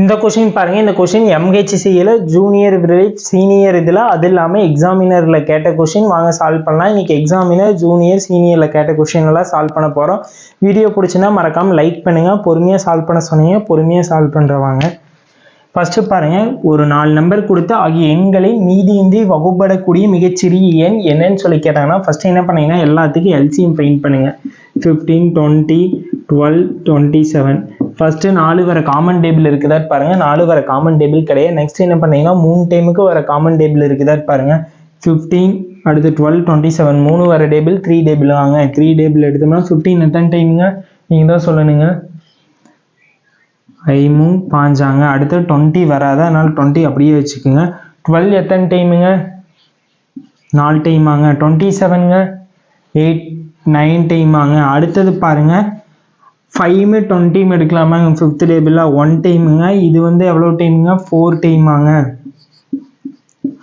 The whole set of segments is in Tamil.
இந்த கொஷின் பாருங்கள் இந்த கொஷின் எம்ஹெச்சிசியில் ஜூனியர் விரிலிப் சீனியர் இதில் அது இல்லாமல் எக்ஸாமினரில் கேட்ட கொஷின் வாங்க சால்வ் பண்ணலாம். இன்றைக்கி எக்ஸாமினர் ஜூனியர் சீனியரில் கேட்ட கொஷின் எல்லாம் சால்வ் பண்ண போகிறோம் வீடியோ பிடிச்சினா மறக்காமல் லைக் பண்ணுங்கள் பொறுமையாக சால்வ் பண்ண சொன்னீங்க. பொறுமையாக சால்வ் பண்ணுறவாங்க ஃபஸ்ட்டு பாருங்கள் ஒரு நாலு நம்பர் கொடுத்து ஆகிய எண்களை மீதியின்றி வகுப்படக்கூடிய மிகச்சிறிய எண் என்னன்னு சொல்லி கேட்டாங்கன்னா ஃபஸ்ட்டு என்ன பண்ணீங்கன்னா எல்லாத்துக்கும் எல்சிஎம் பெயிண்ட் பண்ணுங்கள் fifteen twenty twelve twenty seven first நாலு வர காமன் டேபிள் இருக்குதா பாருங்க. நாலு வர காமன் டேபிள் கிடையாது. நெக்ஸ்ட் என்ன பண்ணீங்கன்னா மூணு டைமுக்கு வர காமன் டேபிள் இருக்குதா பாருங்க. ஃபிஃப்டீன் அடுத்து டுவெல் டுவெண்ட்டி செவன் மூணு வர டேபிள் த்ரீ டேபிள் வாங்க. த்ரீ டேபிள் எடுத்தோம்னா ஃபிஃப்டீன் எத்தனை டைமுங்க நீங்கள் தான் சொல்லணுங்க. ஐமும் பாஞ்சாங்க. அடுத்து டுவெண்ட்டி வராது? அதனால் டுவெண்ட்டி அப்படியே வச்சுக்கோங்க. டுவெல் எத்தனை டைமுங்க நாலு டைமாங்க டுவெண்ட்டி செவனுங்க எயிட் நைன் டைமாங்க அடுத்தது பாருங்கள் ஃபைவ் டுவெண்ட்டியும் எடுக்கலாமாங்க ஃபிஃப்த் டேபிளில் ஒன் டைமுங்க இது வந்து எவ்வளோ டைமுங்க ஃபோர் டைமாங்க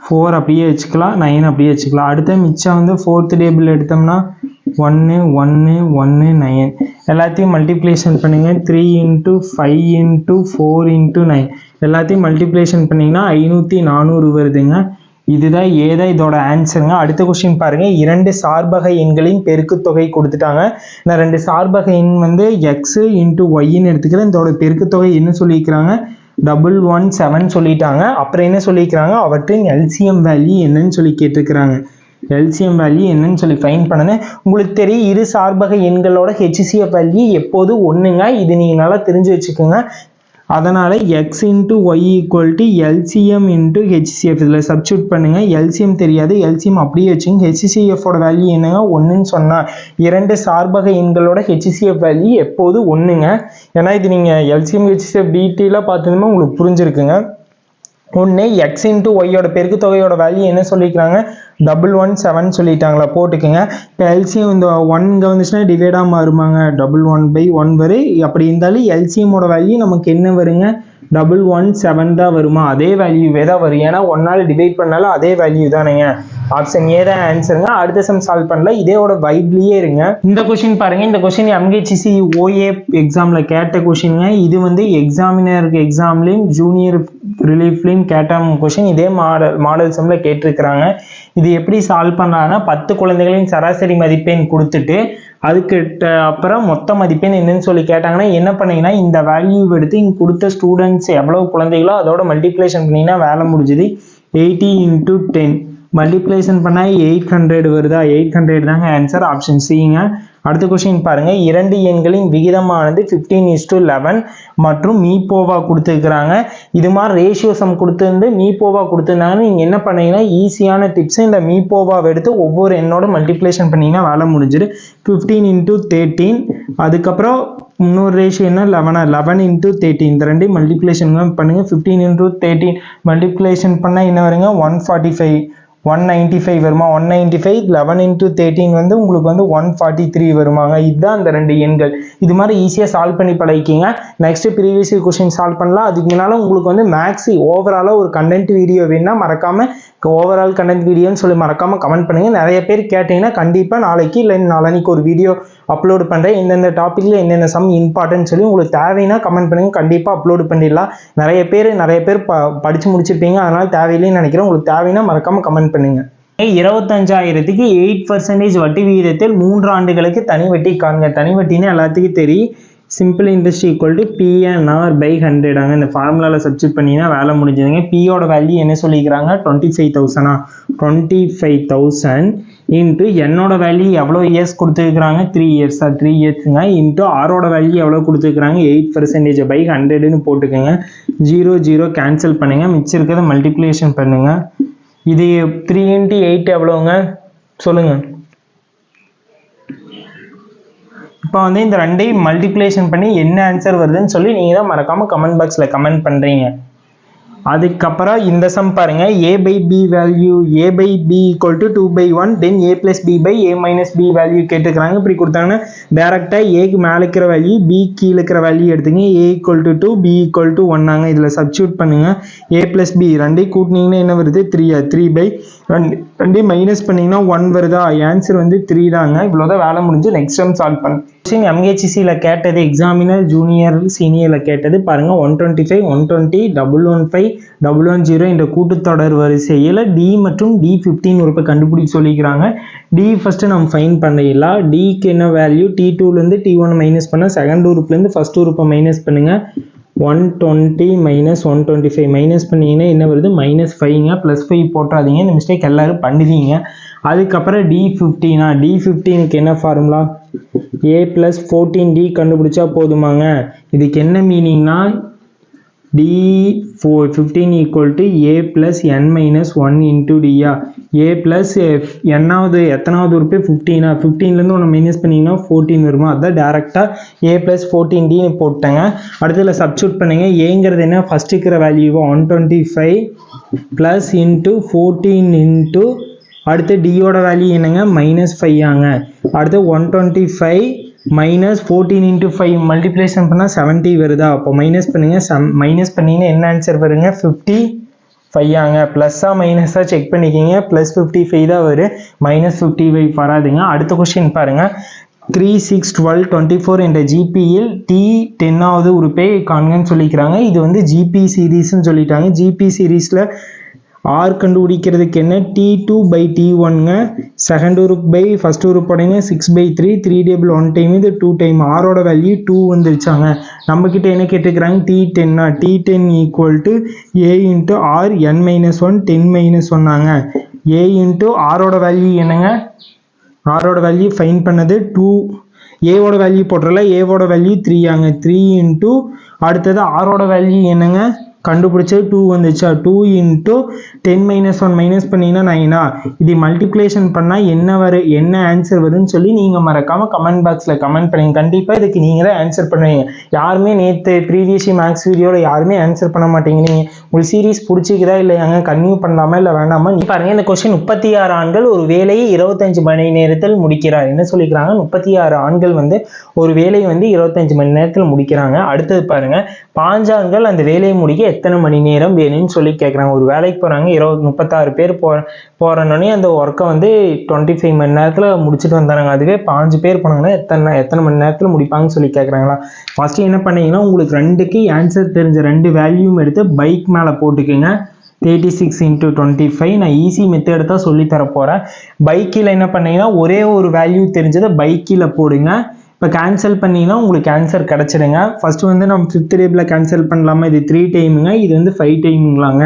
ஃபோர் அப்படியே வச்சுக்கலாம் நைன் அப்படியே வச்சுக்கலாம். அடுத்து மிச்சம் வந்து ஃபோர்த் டேபிள் எடுத்தோம்னா ஒன்று ஒன்று ஒன்று நைன் எல்லாத்தையும் மல்டிப்ளேஷன் பண்ணுங்கள் three into five into four into nine எல்லாத்தையும் மல்டிப்ளேஷன் பண்ணிங்கன்னா ஐநூற்றி நானூறு வருதுங்க. இதுதான் ஏதா இதோட ஆன்சருங்க அடுத்த கொஸ்டின் பாருங்க. இரண்டு சார்பக எண்களின் பெருக்குத்தொகை கொடுத்துட்டாங்க. நான் ரெண்டு சார்பக எண் வந்து எக்ஸ் இன்ட்டு ஒய்ன்னு எடுத்துக்கிறேன். இதோட பெருக்குத் தொகை என்ன சொல்லியிருக்கிறாங்க? டபுள் ஒன் செவன் சொல்லிட்டாங்க. அப்புறம் என்ன சொல்லியிருக்கிறாங்க? அவற்றின் எல்சிஎம் வேல்யூ என்னன்னு சொல்லி கேட்டிருக்கிறாங்க. எல்சிஎம் வேல்யூ என்னன்னு சொல்லி ஃபைன் பண்ணுனேன் உங்களுக்கு தெரியும் இரு சார்பக எண்களோட ஹெச்சிசிஎஃப் வேல்யூ எப்போது ஒன்றுங்க இது நீங்கள் நல்லா தெரிஞ்சு வச்சுக்கோங்க. அதனால் X into Y equal to LCM into HCF இதில் சப்ஸ்டியூட் பண்ணுங்கள் எல்சிஎம் தெரியாது. எல்சிஎம் அப்படியே வச்சுங்க. ஹெச்சிசிஎஃபோட வேல்யூ என்னங்க? ஒன்றுன்னு சொன்னால் இரண்டு சார்பக எண்களோட ஹெச்சிசிஎஃப் வேல்யூ எப்போது ஒன்றுங்க ஏன்னா இது நீங்கள் எல்சிஎம் ஹெச்சிசிஎஃப் டீட்டெயிலாக பார்த்ததுமே உங்களுக்கு புரிஞ்சிருக்குங்க. ஒன்று எக்ஸ் இன்ட்டு ஒய்யோட பெருக்கு தொகையோட வேல்யூ என்ன சொல்லிக்கிறாங்க டபுள் ஒன் செவன் சொல்லிட்டாங்களா? போட்டுக்கோங்க. இப்போ எல்சிஎம் இந்த ஒன் இங்கே வந்துச்சுன்னா டிவைடாக மாறுமாங்க. டபுள் ஒன் பை ஒன் வரும் அப்படி இருந்தாலும் எல்சியமோட வேல்யூ நமக்கு என்ன வருங்க? டபுள் ஒன் செவன் தான் வருமா? அதே வேல்யூவே தான் வரும். ஏன்னா ஒன்னால் டிவைட் பண்ணாலும் அதே வேல்யூ தானேங்க. ஆப்ஷன் ஏ தான் ஆன்சருங்க அடுத்த சம் சால்வ் பண்ணல. இதோட வைப்லேயே இருங்க. இந்த கொஷின் பாருங்க. இந்த கொஷின் எம்கேசிசி ஓஏ எக்ஸாமில் கேட்ட கொஷினுங்க இது வந்து எக்ஸாமினருக்கு எக்ஸாம்லேயும் ஜூனியர் ரிலீஃப்லையும் கேட்ட கொஷின் இதே மாடல் மாடல் சம்மில் கேட்டிருக்கிறாங்க. இது எப்படி சால்வ் பண்ணலான்னா பத்து குழந்தைகளின் சராசரி மதிப்பெண் கொடுத்துட்டு அதுக்கு அப்புறம் மொத்த மதிப்பெண் என்னன்னு சொல்லி கேட்டாங்கன்னா என்ன பண்ணீங்கன்னா இந்த வேல்யூ எடுத்து இங்கே கொடுத்த ஸ்டூடெண்ட்ஸ் எவ்வளோ குழந்தைகளோ அதோட மல்டிப்ளேஷன் பண்ணிங்கன்னா வேலை முடிஞ்சுது. எயிட்டி இன்ட்டு டென் மல்டிப்ளேஷன் பண்ணால் எயிட் ஹண்ட்ரட் வருதா? எயிட் ஹண்ட்ரட் தாங்க ஆன்சர் ஆப்ஷன் சிங்க அடுத்த கொஸ்டின் பாருங்க. இரண்டு எண்களின் விகிதமானது ஃபிஃப்டீன் இஸ் டு லெவன் மற்றும் மீப்போவா கொடுத்துருக்குறாங்க. இது மாதிரி ரேஷியோசம் கொடுத்துருந்து மீப்போவா கொடுத்துருந்தாங்க நீங்கள் என்ன பண்ணீங்கன்னா ஈஸியான டிப்ஸ் இந்த மீப்போவாவை எடுத்து ஒவ்வொரு எண்ணோட மல்டிப்ளேஷன் பண்ணீங்கன்னா வேலை முடிஞ்சிடு ஃபிஃப்டீன் இன்ட்டு தேர்ட்டீன் அதுக்கப்புறம் இன்னொரு ரேஷியோ என்ன? லெவனா லெவன் இன்ட்டு தேர்ட்டின் இந்த ரெண்டையும் மல்டிப்ளேஷன் பண்ணுங்கள் ஃபிஃப்டீன் இன்ட்டு தேர்ட்டின் மல்டிப்ளேஷன் பண்ணால் என்ன வருங்க? One forty five one ninety five வருமா? One ninety five eleven into thirteen வந்து உங்களுக்கு வந்து ஒன் ஃபார்ட்டி த்ரீ வருமாங்க. இதுதான் அந்த ரெண்டு எண்கள். இது மாதிரி ஈஸியாக சால்வ் பண்ணி பழகிக்கிங்க. நெக்ஸ்ட்டு ப்ரீவியஸ் கொஸ்டின் சால்வ் பண்ணலாம். அதுக்கு முன்னால் உங்களுக்கு வந்து மேக்ஸி ஓவராலாக ஒரு கண்டென்ட் வீடியோ வேணும்னா மறக்காமல் ஓவரால் கண்டென்ட் வீடியோன்னு சொல்லி மறக்காமல் கமெண்ட் பண்ணுங்கள் நிறைய பேர் கேட்டிங்கன்னா கண்டிப்பாக நாளைக்கு இல்லை நாளைக்கு ஒரு வீடியோ அப்லோடு பண்ணுறேன் எந்தெந்த டாப்பிக்கில் என்னென்ன சம் இம்பார்ட்டன்ட் சொல்லி உங்களுக்கு தேவைன்னா கமெண்ட் பண்ணுங்கள் கண்டிப்பாக அப்லோட் பண்ணிடலாம். நிறைய பேர் நிறைய பேர் ப படித்து முடிச்சிருப்பீங்க. அதனால் தேவையில்லைன்னு நினைக்கிறேன். உங்களுக்கு தேவைன்னா மறக்காமல் கமெண்ட் பண்ணுங்க? இருபத்தஞ்சாயிரத்துக்கு எயிட் பர்சன்டேஜ் வட்டி விகிதத்தில் மூன்று ஆண்டுகளுக்கு தனி வட்டி காண்க. தனி வட்டின்னு எல்லாத்துக்கும் தெரியும். Simple interest equal to PNR by ஹண்ட்ரடாங்க இந்த ஃபார்முலாவில் சப்ஸ்டியூட் பண்ணிங்கன்னா வேலை முடிஞ்சதுங்க. பியோட வேல்யூ என்ன சொல்லிக்கிறாங்க? டுவெண்ட்டி ஃபைவ் தௌசண்டா டுவெண்ட்டி ஃபைவ் தௌசண்ட் இன்ட்டு என்னோட வேல்யூ எவ்வளோ இயர்ஸ் கொடுத்துருக்குறாங்க? த்ரீ இயர்ஸா த்ரீ இயர்ஸுங்க இன்ட்டு ஆரோட வேல்யூ எவ்வளோ கொடுத்துருக்குறாங்க? எயிட் பர்சன்டேஜ் பை ஹண்ட்ரடுன்னு போட்டுக்கோங்க. ஜீரோ ஜீரோ கேன்சல் பண்ணுங்கள் மிச்சம் இருக்கிறத மல்டிப்ளேஷன் பண்ணுங்கள் இது த்ரீ இன்ட்டு எயிட் எவ்வளோங்க சொல்லுங்கள் இப்போ வந்து இந்த ரெண்டையும் மல்டிப்ளேஷன் பண்ணி என்ன ஆன்சர் வருதுன்னு சொல்லி நீங்கள் தான் மறக்காமல் கமெண்ட் பாக்ஸில் கமெண்ட் பண்ணுறீங்க அதுக்கப்புறம் இந்த சம் பாருங்க. A by B value A by B equal to two by one then A plus B by A minus B value கேட்டுக்கிறாங்க. இப்படி கொடுத்தாங்கன்னா டேரெக்டாக ஏக்கு மேலே இருக்கிற வேல்யூ பி கீழே இருக்கிற வேல்யூ எடுத்துங்க. A equal to two B equal to ஒன்னாங்க இதில் சப்ஸ்டியூட் பண்ணுங்க. ஏ பிளஸ் பி ரெண்டையும் கூட்டினீங்கன்னா என்ன வருது? த்ரீயா த்ரீ பை ரெண்டு ரெண்டையும் மைனஸ் பண்ணிங்கன்னா ஒன் வருதா? ஆன்சர் வந்து த்ரீ தாங்க. இவ்வளோதான் வேலை முடிஞ்சு நெக்ஸ்ட் டைம் சால்வ் பண்ணுங்க கொஸ்டின் எம்ஹெச்சிசியில் கேட்டது எக்ஸாமினர் ஜூனியர் சீனியரில் கேட்டது பாருங்கள் one twenty five one twenty double one five double one zero என்ற கூட்டுத்தொடர் வரிசையில் டி மற்றும் டி ஃபிஃப்டீன் உறுப்பை கண்டுபிடிக்க சொல்லிக்கிறாங்க. டி ஃபஸ்ட்டு நம்ம ஃபைன் பண்ணிடலாம். டிக்கு என்ன வேல்யூ டி டூலேருந்து டி ஒன் மைனஸ் பண்ணால் செகண்ட் உறுப்புலேருந்து ஃபஸ்ட் உறுப்பை மைனஸ் பண்ணுங்கள் one twenty minus one twenty five minus பண்ணிங்கன்னா என்ன வருது? மைனஸ் ஃபைவ்ங்க ப்ளஸ் ஃபைவ் போட்டாதீங்க. இந்த மிஸ்டேக் எல்லோரும் பண்ணுவீங்க அதுக்கப்புறம் டி ஃபிஃப்டினா டி ஃபிஃப்டீனுக்கு என்ன formula A plus fourteen D கண்டுபிடிச்சா போதுமாங்க. இதுக்கு என்ன மீனிங்னா T four fifteen equal to A plus N minus one into Diya A plus என்னாவது எத்தனாவது உறுப்பு ஃபிஃப்டீனா ஃபிஃப்டீன்லேருந்து ஒன்று மைனஸ் பண்ணிங்கன்னா ஃபோர்டீன் வருமா? அதான் டேரெக்டாக ஏ ப்ளஸ் ஃபோர்டீன் டி போட்டேங்க. அடுத்ததில் சப்ஸ்டியூட் பண்ணுங்க. ஏங்கிறது என்ன? ஃபஸ்ட் இருக்கிற வேல்யூவோ one twenty five plus into fourteen into அடுத்து டியோட வேல்யூ என்னங்க? மைனஸ் ஃபைவ் ஆங்க. அடுத்து one twenty five minus fourteen into five multiplication பண்ணால் செவன்ட்டி வருதா? அப்போ மைனஸ் பண்ணுங்க சம் மைனஸ் பண்ணிங்கன்னா என்ன ஆன்சர் வருங்க? ஃபிஃப்டி ஃபையாங்க ப்ளஸ்ஸாக மைனஸாக செக் பண்ணிக்கிங்க. ப்ளஸ் ஃபிஃப்டி ஃபைவ் தான் வரும் மைனஸ் ஃபிஃப்டி ஃபைவ் வராதுங்க அடுத்த கொஸ்டின் பாருங்கள் three six twelve twenty four என்ற ஜிபியில் டி டென்னாவது உறுப்பை காண்கன்னு சொல்லிக்கிறாங்க. இது வந்து ஜிபி சீரீஸ்ன்னு சொல்லிட்டாங்க. ஜிபி சீரீஸில் ஆர் கண்டுபிடிக்கிறதுக்கு என்ன? டி டூ பை டி ஒன்ங்க செகண்ட் உருப் பை ஃபர்ஸ்ட் உறுப் உடைங்க six by three three table one time இது டூ டைம் ஆரோட வேல்யூ டூ வந்துருச்சாங்க. நம்மக்கிட்ட என்ன கேட்டுக்கிறாங்க? D டென்னா T ten equal to A into R N minus one ten minus ஒன்னாங்க A into ஆரோட வேல்யூ என்னங்க? ஆரோட வேல்யூ ஃபைன் பண்ணது டூ ஏவோட வேல்யூ போட்டுறல ஏவோட வேல்யூ த்ரீ ஆங்க. த்ரீ இன்ட்டு அடுத்தது ஆரோட வேல்யூ என்னங்க? கண்டுபிடிச்சது டூ வந்துச்சா. Two into ten minus one minus பண்ணிங்கன்னா நைனா இது மல்டிப்ளேஷன் பண்ணால் என்ன வரு என்ன ஆன்சர் வருதுன்னு சொல்லி நீங்கள் மறக்காமல் கமெண்ட் பாக்ஸில் கமெண்ட் பண்ணுங்க. கண்டிப்பாக இதுக்கு நீங்கள் தான் ஆன்சர் பண்ணுவீங்க. யாருமே நேற்று ப்ரீவியஸ் மேக்ஸ் வீடியோவில் யாருமே ஆன்சர் பண்ண மாட்டேங்கிறீங்க உங்களுக்கு சீரிஸ் பிடிச்சிக்கிறா இல்லையாங்க கன்டினியூ பண்ணலாமா இல்லை வேண்டாமா நீ பாருங்க இந்த கொஸ்டின் முப்பத்தி ஆறு ஆண்கள் ஒரு வேலையை இருபத்தஞ்சு மணி நேரத்தில் முடிக்கிறார். என்ன சொல்லிக்கிறாங்க? முப்பத்தி ஆறு ஆண்கள் வந்து ஒரு வேலையை வந்து இருபத்தஞ்சு மணி நேரத்தில் முடிக்கிறாங்க. அடுத்தது பாருங்கள் பாஞ்சு அந்த வேலையை முடிக்க எத்தனை மணி நேரம் வேணும்னு சொல்லி கேட்குறாங்க ஒரு வேலைக்கு போகிறாங்க இருபது முப்பத்தாறு பேர் போ போகிறனோடனே அந்த ஒர்க்கை வந்து டுவெண்ட்டி ஃபைவ் மணி நேரத்தில் முடிச்சுட்டு வந்தாங்க அதுவே பாஞ்சு பேர் போனாங்கன்னா எத்தனை எத்தனை மணி நேரத்தில் முடிப்பாங்கன்னு சொல்லி கேட்குறாங்களா ஃபஸ்ட்டு என்ன பண்ணீங்கன்னா உங்களுக்கு ரெண்டுக்கு ஆன்சர் தெரிஞ்ச ரெண்டு வேல்யூம் எடுத்து பைக் மேலே போட்டுக்குங்க. Thirty six into twenty five நான் ஈஸி மெத்தேடு தான் சொல்லித்தர போகிறேன் பைக்கில் என்ன பண்ணீங்கன்னா ஒரே ஒரு வேல்யூ தெரிஞ்சதை பைக்கில் போடுங்க. இப்போ கேன்சல் பண்ணிங்கன்னா உங்களுக்கு ஆன்சர் கிடச்சிடுங்க. ஃபஸ்ட்டு வந்து நம்ம ஃபிஃப்த் டேபிளில் கேன்சல் பண்ணலாமா? இது த்ரீ டைமுங்க இது வந்து ஃபைவ் டைமுங்களாங்க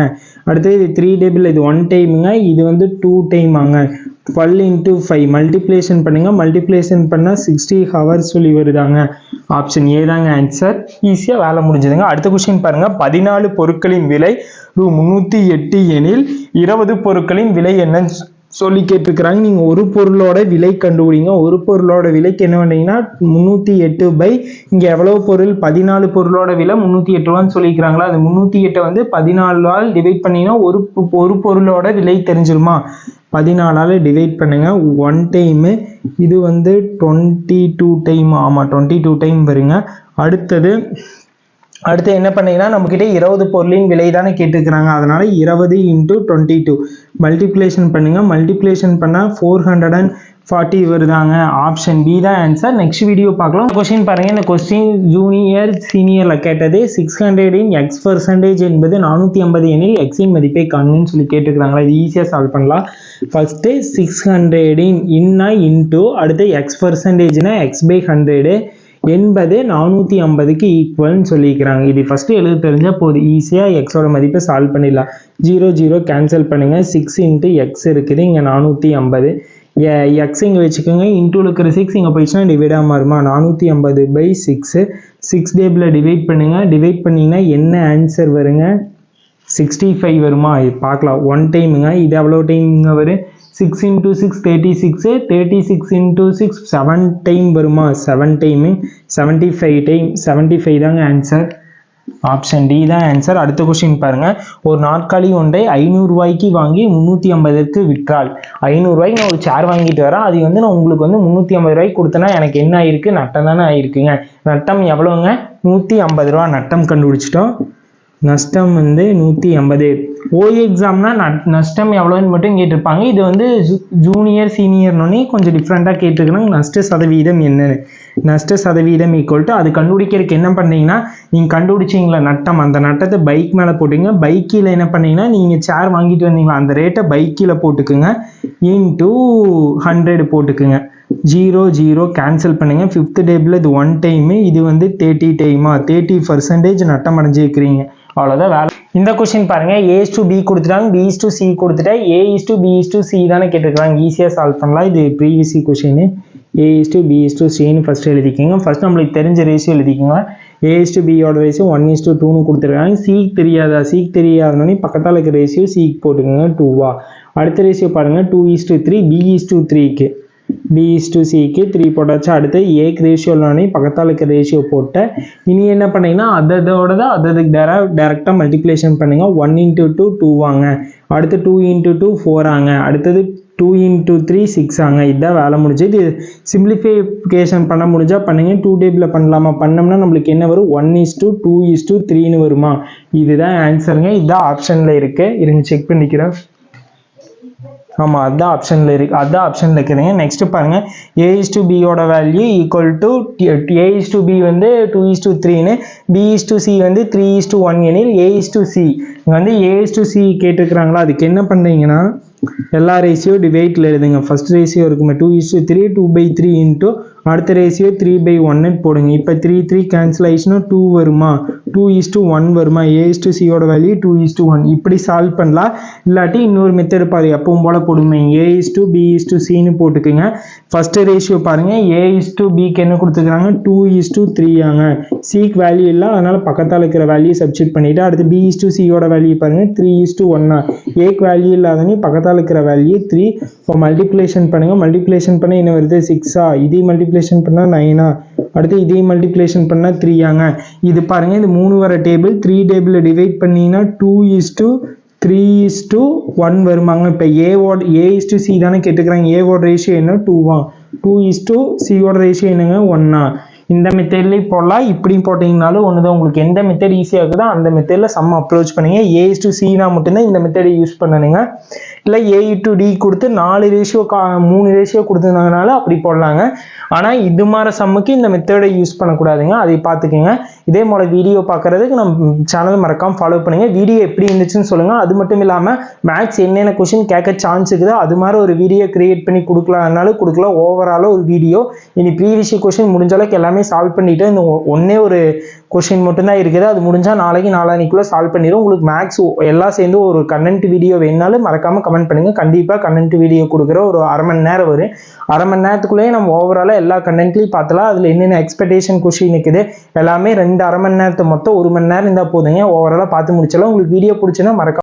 அடுத்து இது த்ரீ டேபிள் இது ஒன் டைமுங்க இது வந்து டூ டைமாங்க டுவெல் இன்ட்டு ஃபைவ் மல்டிப்ளேஷன் பண்ணுங்கள் மல்டிப்ளேஷன் பண்ணால் சிக்ஸ்டி ஹவர்ஸ் சொல்லி வருதாங்க. ஆப்ஷன் ஏ தாங்க ஆன்சர் ஈஸியாக வேலை முடிஞ்சதுங்க. அடுத்த கொஸ்டின் பாருங்கள் பதினாலு பொருட்களின் விலை ரூ முந்நூற்றி எட்டு எனில் இருபது பொருட்களின் விலை என்னன்னு சொல்லி கேட்டிருக்கிறாங்க. நீங்கள் ஒரு பொருளோட விலை கண்டுபிடிங்க. ஒரு பொருளோட விலைக்கு என்ன பண்ணீங்கன்னா முந்நூற்றி எட்டு பை இங்கே எவ்வளோ பொருள்? பதினாலு பொருளோட விலை முந்நூற்றி எட்டு ரூபான்னு சொல்லிக்கிறாங்களா? அது முந்நூற்றி எட்டை வந்து பதினாலால் டிவைட் பண்ணிங்கன்னா ஒரு ஒரு பொருளோட விலை தெரிஞ்சிருமா? பதினாலால் டிவைட் பண்ணுங்க. ஒன் டைமு இது வந்து டுவெண்ட்டி டூ டைம் ஆமாம் டுவெண்ட்டி டூ டைம் வருங்க. அடுத்தது அடுத்து என்ன பண்ணீங்கன்னா நம்மக்கிட்ட இருபது பொருளின் விலை தானே கேட்டுக்கிறாங்க அதனால இருபது இன்ட்டு டுவெண்ட்டி டூ மல்டிப்ளேஷன் பண்ணுங்க. மல்டிப்ளேஷன் பண்ணால் ஃபோர் ஹண்ட்ரட் அண்ட் ஃபார்ட்டி வருதாங்க. ஆப்ஷன் பி தான் ஆன்சர் நெக்ஸ்ட் வீடியோ பார்க்கலாம். கொஸ்டின் பாருங்க. இந்த கொஸ்டின் ஜூனியர் சீனியரில் கேட்டது சிக்ஸ் ஹண்ட்ரடின் எக்ஸ் பர்சன்டேஜ் என்பது நானூற்றி ஐம்பது எனில் எக்ஸின் மதிப்பை காணுன்னு சொல்லி கேட்டுக்கிறாங்களா இது ஈஸியாக சால்வ் பண்ணலாம். ஃபஸ்ட்டு சிக்ஸ் ஹண்ட்ரடின் இன்னா இன்ட்டு அடுத்து எக்ஸ் பர்சன்டேஜ்னா எக்ஸ் பை ஹண்ட்ரடு எண்பது நானூற்றி ஐம்பதுக்கு ஈக்குவல்னு சொல்லிக்கிறாங்க இது ஃபஸ்ட்டு எழுத தெரிஞ்சால் போதும். ஈஸியாக எக்ஸோட மதிப்பை சால்வ் பண்ணிடலாம். ஜீரோ ஜீரோ கேன்சல் பண்ணுங்கள் சிக்ஸ் இன்ட்டு எக்ஸ் இருக்குது. இங்கே நானூற்றி ஐம்பது. எக்ஸ் இங்கே வச்சுக்கோங்க. இன்டூ இருக்கிற சிக்ஸ் இங்கே போயிடுச்சுன்னா டிவைடாக மாறுமா? நானூற்றி ஐம்பது பை சிக்ஸு சிக்ஸ் டேபிளில் டிவைட் பண்ணுங்கள் டிவைட் பண்ணிங்கன்னா என்ன ஆன்சர் வருங்க? சிக்ஸ்டி ஃபைவ் வருமா? இது பார்க்கலாம். ஒன் டைமுங்க இது எவ்வளோ டைமுங்க வரும்? Six into six thirty six thirty six into six seven time வருமா? Seven time seventy five time seventy five தாங்க ஆன்சர் ஆப்ஷன் டி தான் ஆன்சர் அடுத்த கொஸ்டின் பாருங்கள் ஒரு நாற்காலி ஒன்றை ஐநூறுரூவாய்க்கு வாங்கி முந்நூற்றி ஐம்பதுக்கு விற்றால் ஐநூறுரூவாய்க்கு நான் ஒரு சேர் வாங்கிட்டு வரேன். அது வந்து நான் உங்களுக்கு வந்து முந்நூற்றி ஐம்பது ரூபாய்க்கு கொடுத்தனா எனக்கு என்ன ஆயிருக்கு? நட்டம் தானே ஆயிருக்குங்க. நட்டம் எவ்வளோங்க நூற்றி ஐம்பது ரூபா நட்டம் கண்டுபிடிச்சிட்டோம். நஷ்டம் வந்து நூற்றி ஐம்பது. ஓய் எக்ஸாம்னா நஷ்டம் எவ்வளோன்னு மட்டும் கேட்டிருப்பாங்க. இது வந்து ஜூனியர் சீனியர்னு கொஞ்சம் டிஃப்ரெண்ட்டாக கேட்டிருக்கிறாங்க நஷ்ட சதவீதம் என்னன்னு. நஷ்ட சதவீதம் ஈக்குவல் டு அது கண்டுபிடிக்கிறதுக்கு என்ன பண்ணீங்கன்னா நீங்கள் கண்டுபிடிச்சிங்களா நட்டம்? அந்த நட்டத்தை பைக் மேலே போட்டுங்க. பைக்கில் என்ன பண்ணீங்கன்னா நீங்கள் சேர் வாங்கிட்டு வந்தீங்களா அந்த ரேட்டை பைக்கில் போட்டுக்குங்க. இன்டூ ஹண்ட்ரட் போட்டுக்குங்க. ஜீரோ ஜீரோ கேன்சல் பண்ணுங்கள் ஃபிஃப்த் டேபிள் இது ஒன் டைமு இது வந்து தேர்ட்டி டைமா தேர்ட்டி பர்சன்டேஜ் நட்டம் அடைஞ்சிருக்கிறீங்க அவ்வளோதான் வேலை இந்த கொஷின் பாருங்க ஏஸ் டு பி கொடுத்துட்டாங்க பி இஸ் டு சி கொடுத்துட்டா A is to B is to C தானே கேட்டிருக்காங்க ஈஸியாக சால்வ் பண்ணலாம் இது previous question A is to B is to Chinnu first எழுதிக்கிங்க ஃபஸ்ட் நம்மளுக்கு தெரிஞ்ச ரேஷியோ எழுதிக்கோங்க ஏ இஸ் டு பியோட ரேஷியோ ஒன் இஸ் டு டூன்னு கொடுத்துருக்காங்க சீக் தெரியாதா சீக் தெரியாதனே பக்கத்தால் இருக்க ரேஷியோ சீக் போட்டுக்கோங்க டூவா அடுத்த ரேஷியோ பாருங்கள் two is to three B is to த்ரீக்கு பி இஸ் டு சிக்கு த்ரீ போட்டாச்சு. அடுத்து ஏக்கு ரேஷியோலானே பக்கத்தால் இருக்க ரேஷியோ போட்டேன் இனி என்ன பண்ணீங்கன்னா அதோட தான் அததுக்கு டேரா டேரெக்டாக மல்டிப்ளேஷன் பண்ணுங்க. ஒன் இன்ட்டு டூ டூ வாங்க. அடுத்து டூ இன்ட்டு டூ ஃபோர் ஆங்க. அடுத்தது டூ இன்ட்டு த்ரீ சிக்ஸ் ஆங்க. இதுதான் வேலை முடிஞ்சு இது சிம்பிளிஃபிகேஷன் பண்ண முடிஞ்சால் பண்ணுங்கள் டூ டேபிளில் பண்ணலாமா? பண்ணோம்னா நம்மளுக்கு என்ன வரும்? One is two two is to த்ரீன்னு வருமா? இதுதான் ஆன்சருங்க இதுதான் ஆப்ஷனில் இருக்குது இருங்க செக் பண்ணிக்கிறேன். ஆமாம் அதுதான் ஆப்ஷனில் இருக்கு. அதுதான் ஆப்ஷனில் இருக்கிறீங்க நெக்ஸ்ட் பாருங்கள் ஏ இஸ் டு பியோட value equal to A is to B வந்து டூ இஸ் டு த்ரீன்னு பி இஸ் டு சி வந்து த்ரீ இஸ் டு ஒன் எனில் ஏ இஸ் டு சி இங்கே வந்து ஏ இஸ் டு சி கேட்டுருக்குறாங்களா? அதுக்கு என்ன பண்ணுறீங்கன்னா எல்லா ரேஷியோ டிவைட்டில் எழுதுங்க. ஃபர்ஸ்ட் ரேஷியோ இருக்குமே two is to three two by three into அடுத்த ரேஷியோ த்ரீ பை ஒன்னு போடுங்க. இப்போ த்ரீ த்ரீ கேன்சல் ஆயிடுச்சுன்னா டூ வருமா? டூ இஸ் டு ஒன் வருமா? ஏ இஸ் டு சியோட value two is to one இப்படி சால்வ் பண்ணலாம். இல்லாட்டி இன்னொரு மெத்தட் பாரு எப்பவும் போல் போடுமே. A is to B is to சின்னு போட்டுக்குங்க. ஃபஸ்ட்டு ரேஷியோ பாருங்க. ஏ இஸ் டு பிக்கு என்ன கொடுத்துருக்காங்க? டூ இஸ் டு த்ரீ ஆங்க. சிக்கு வேல்யூ இல்லை அதனால் பக்கத்தால் இருக்கிற வேல்யூ சப்ஸ்டியூட் பண்ணிவிட்டு அடுத்து பி இஸ் டு சியோட வேல்யூ பாருங்கள் த்ரீ இஸ் டு ஒன்னா ஏக்கு வேல்யூ இல்லாதனே பக்கத்தால் இருக்கிற வேல்யூ த்ரீ இப்போ மல்டிப்ளேஷன் பண்ணுங்கள் மல்டிப்ளேஷன் பண்ண என்ன வருது? சிக்ஸா இதே மல்டிப்ளேஷன் பண்ணால் நைனா அடுத்து இதே மல்டிப்ளேஷன் பண்ணால் த்ரீயாங்க இது பாருங்க இது மூணு வர டேபிள் த்ரீ டேபிளில் டிவைட் பண்ணீங்கன்னா two is two three is two one வருமாங்க. இப்போ ஏவோட ஏ இஸ் டூ சி தானே கேட்டுக்கிறாங்க. ஏவோட ரேஷியோ என்ன? டூவா டூ இஸ் டூ சியோட ரேஷியோ என்னங்க? ஒன்னா இந்த மெத்தட்லேயும் போடலாம் இப்படியும் போட்டிங்கனாலும் ஒன்று தான் உங்களுக்கு எந்த மெத்தட் ஈஸியாக இருக்குதோ அந்த மெத்தடில் சம் அப்ரோச் பண்ணுங்கள் ஏ இஸ் டூ சினா மட்டும்தான் இந்த மெத்தடை யூஸ் பண்ணணுங்க. இல்லை ஏ டு டி கொடுத்து நாலு ரேஷியோ கா மூணு ரேஷியோ கொடுத்துருந்தாங்கனால அப்படி போடலாங்க. ஆனால் இது மாதிரி சம்முக்கு இந்த மெத்தடை யூஸ் பண்ணக்கூடாதுங்க. அதை பார்த்துக்கோங்க. இதே போல் வீடியோ பார்க்குறதுக்கு நம்ம சேனல் மறக்காமல் ஃபாலோ பண்ணுங்க. வீடியோ எப்படி இருந்துச்சுன்னு சொல்லுங்கள் அது மட்டும் இல்லாமல் மேக்ஸ் என்னென்ன கொஷின் கேட்க சான்ஸ் இருக்குதோ அது மாதிரி ஒரு வீடியோ கிரியேட் பண்ணி கொடுக்கலாம்னாலும் கொடுக்கலாம். ஓவராலாக ஒரு வீடியோ இனி ப்ரீவியஸ் கொஷின் முடிஞ்ச அளவுக்கு எல்லாமே சால்வ் பண்ணிவிட்டு இந்த ஒ- ஒரு கொஷின் மட்டும்தான் இருக்குது. அது முடிஞ்சால் நாளைக்கு நாளானிக்குள்ளே சால்வ் பண்ணிடும் உங்களுக்கு மேக்ஸ் எல்லாம் சேர்ந்து ஒரு கண்டென்ட் வீடியோ வேணாலும் மறக்காமல் கமெண்ட் பண்ணுங்கள் கண்டிப்பாக கண்டென்ட் வீடியோ கொடுக்குற ஒரு அரை மணி நேரம் வரும். அரை மணி நேரத்துக்குள்ளேயே நம்ம ஓவராலாக எல்லா கண்டென்ட்லையும் பார்த்தலாம். அதில் என்னென்ன எக்ஸ்பெக்டேஷன் கொஷின் இருக்குது எல்லாமே ரெண்டு அரை மணி நேரத்தை மொத்தம் ஒரு மணி நேரம் இருந்தால் போதுங்க. ஓவராலாக பார்த்து முடிச்சாலும் உங்களுக்கு வீடியோ பிடிச்சுன்னா மறக்க